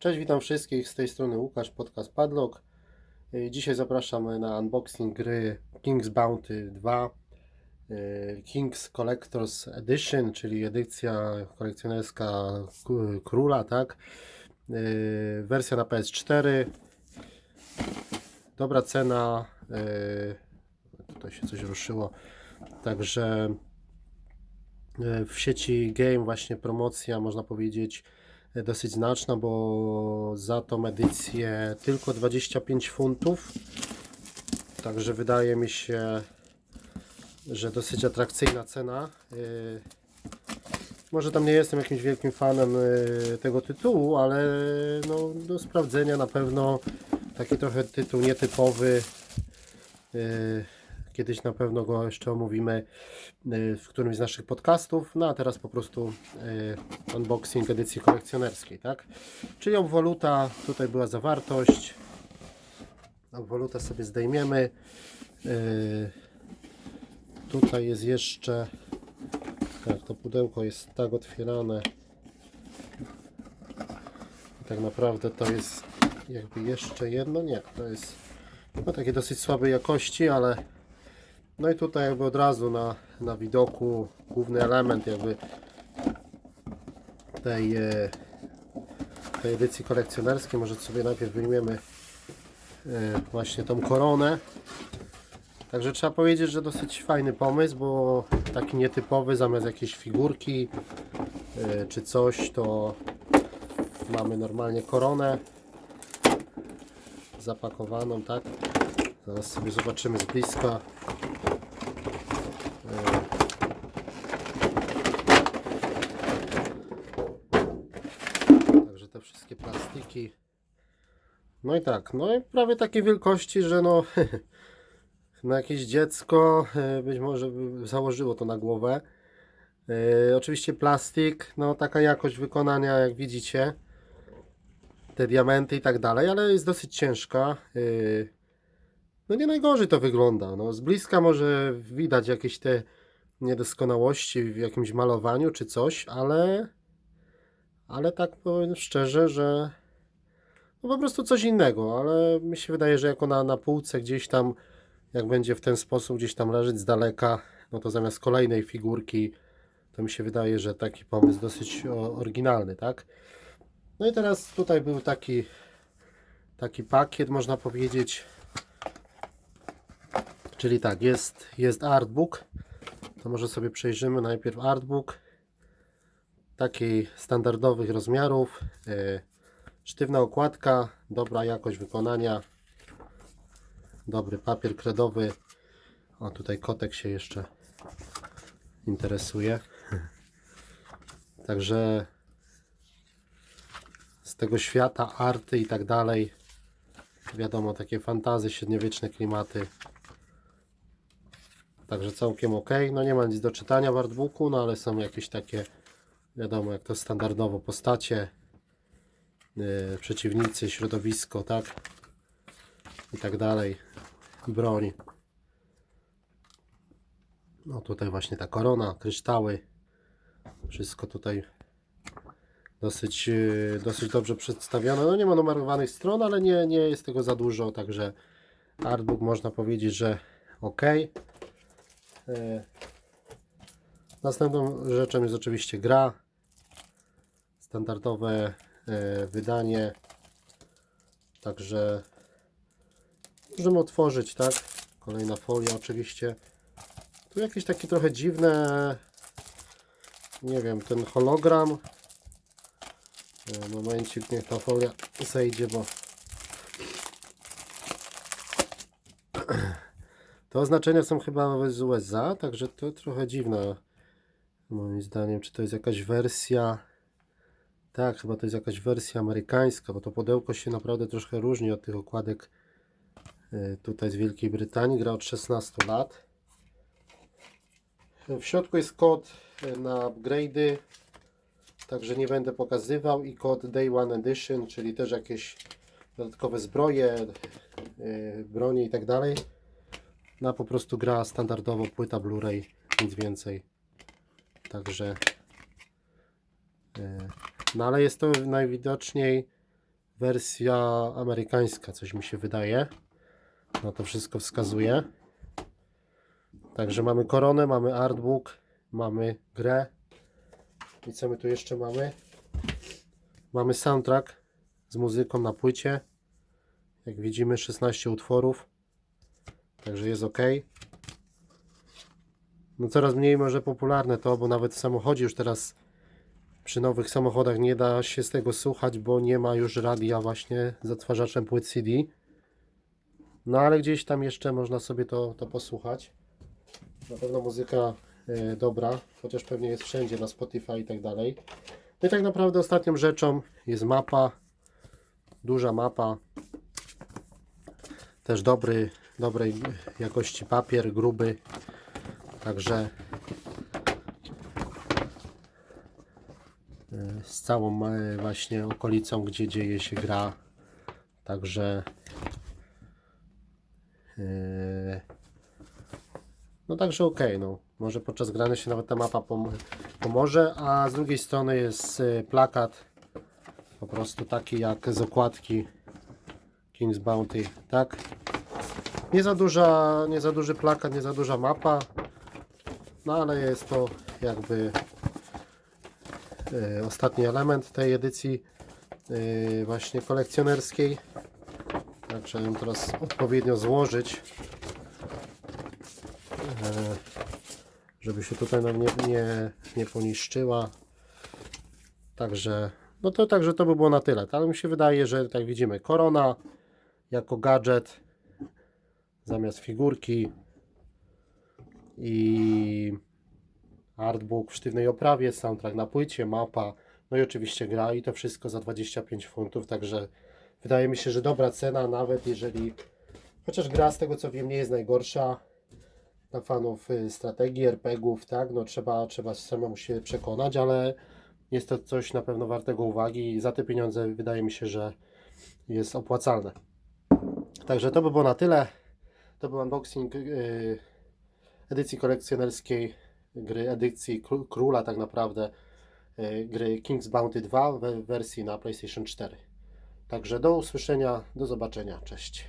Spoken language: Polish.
Cześć, witam wszystkich. Z tej strony Łukasz, podcast Padlock. Y, Dzisiaj zapraszam na unboxing gry King's Bounty 2 y, King's Collector's Edition, czyli edycja kolekcjonerska króla, tak? Y, Wersja na PS4. Dobra cena. Tutaj się coś ruszyło. Także w sieci Game właśnie promocja, można powiedzieć, dosyć znaczna, bo za tą edycję tylko 25 funtów. Także wydaje mi się, że dosyć atrakcyjna cena. Yy, Może tam nie jestem jakimś wielkim fanem yy, tego tytułu, ale no, do sprawdzenia na pewno taki trochę tytuł nietypowy. Kiedyś na pewno go jeszcze omówimy yy, w którymś z naszych podcastów. No a teraz po prostu yy, unboxing edycji kolekcjonerskiej, tak? Czyli obwoluta, tutaj była zawartość. Obwolutę sobie zdejmiemy. Yy, tutaj jest jeszcze. Tak, to pudełko jest tak otwierane. I tak naprawdę to jest jakby jeszcze jedno. Nie, to jest no, takie dosyć słabej jakości, ale no i tutaj jakby od razu na, na widoku główny element jakby tej, e, tej edycji kolekcjonerskiej. Może sobie najpierw wyjmiemy e, właśnie tą koronę. Także trzeba powiedzieć, że dosyć fajny pomysł, bo taki nietypowy zamiast jakiejś figurki e, czy coś, to mamy normalnie koronę zapakowaną, tak? Zaraz sobie zobaczymy z bliska. Także te wszystkie plastiki. No i tak, no i prawie takiej wielkości, że no na jakieś dziecko e, być może by założyło to na głowę. E, oczywiście plastik, no taka jakość wykonania jak widzicie. Te diamenty i tak dalej, ale jest dosyć ciężka. E, no nie najgorzej to wygląda. No, z bliska może widać jakieś te niedoskonałości w jakimś malowaniu czy coś, ale ale tak powiem szczerze, że no po prostu coś innego, ale mi się wydaje, że jako na, na półce gdzieś tam, jak będzie w ten sposób gdzieś tam leżeć z daleka, no to zamiast kolejnej figurki, to mi się wydaje, że taki pomysł dosyć oryginalny, tak? No i teraz tutaj był taki taki pakiet, można powiedzieć, czyli tak, jest, jest artbook, to może sobie przejrzymy najpierw artbook, takiej standardowych rozmiarów. e, Sztywna okładka, dobra jakość wykonania, dobry papier kredowy. O, tutaj kotek się jeszcze interesuje. Także z tego świata, arty i tak dalej. Wiadomo, takie fantazy, średniowieczne klimaty. Także całkiem ok. No nie ma nic do czytania w artbooku, no ale są jakieś takie wiadomo jak to standardowo postacie przeciwnicy, środowisko, tak? I tak dalej. Broń. No tutaj właśnie ta korona, kryształy. Wszystko tutaj dosyć, yy, dosyć dobrze przedstawione. No nie ma numerowanych stron, ale nie, nie jest tego za dużo, także artbook można powiedzieć, że ok yy, Następną rzeczą jest oczywiście gra. Standardowe e, wydanie. Także możemy otworzyć, tak? Kolejna folia oczywiście. Tu jakieś takie trochę dziwne, nie wiem, ten hologram. E, Momencik, niech ta folia zejdzie, bo te oznaczenia są chyba z USA, także to trochę dziwne. Moim zdaniem, czy to jest jakaś wersja. Tak, chyba to jest jakaś wersja amerykańska, bo to pudełko się naprawdę troszkę różni od tych okładek y, tutaj z Wielkiej Brytanii. Gra od 16 lat. W środku jest kod y, na upgrade'y, także nie będę pokazywał i kod Day One Edition, czyli też jakieś dodatkowe zbroje, bronie i tak dalej. Na po prostu gra standardowo płyta Blu-ray, nic więcej. Także. No ale jest to najwidoczniej wersja amerykańska, coś mi się wydaje. No to wszystko wskazuje. Także mamy koronę, mamy artbook, mamy grę. I co my tu jeszcze mamy? Mamy soundtrack z muzyką na płycie. Jak widzimy 16 utworów. Także jest ok. No coraz mniej może popularne to, bo nawet w samochodzie już teraz przy nowych samochodach nie da się z tego słuchać, bo nie ma już radia właśnie z odtwarzaczem płyt CD. No ale gdzieś tam jeszcze można sobie to, to posłuchać. Na pewno muzyka e, dobra, chociaż pewnie jest wszędzie na Spotify i tak dalej. No i tak naprawdę ostatnią rzeczą jest mapa. Duża mapa. Też dobry, dobrej jakości papier, gruby. Także z całą e, właśnie okolicą, gdzie dzieje się gra. Także e, no także ok, no. Może podczas grania się nawet ta mapa pom- pomoże, a z drugiej strony jest e, plakat po prostu taki jak z okładki King's Bounty, tak? Nie za duża, nie za duży plakat, nie za duża mapa, no ale jest to jakby ostatni element tej edycji e, właśnie kolekcjonerskiej. Tak, trzeba ją teraz odpowiednio złożyć, e, żeby się tutaj nam nie, nie, nie poniszczyła. Także, no to także to by było na tyle. Ale mi się wydaje, że tak widzimy, korona jako gadżet zamiast figurki i artbook w sztywnej oprawie, soundtrack na płycie, mapa, no i oczywiście gra i to wszystko za 25 funtów, także wydaje mi się, że dobra cena, nawet jeżeli, chociaż gra z tego co wiem nie jest najgorsza dla fanów y, strategii, RPGów, tak, no trzeba, trzeba samemu się przekonać, ale jest to coś na pewno wartego uwagi i za te pieniądze wydaje mi się, że jest opłacalne. Także to by było na tyle. To był unboxing yy, edycji kolekcjonerskiej gry, edycji kró- króla tak naprawdę yy, gry King's Bounty 2 w wersji na PlayStation 4. Także do usłyszenia, do zobaczenia, cześć.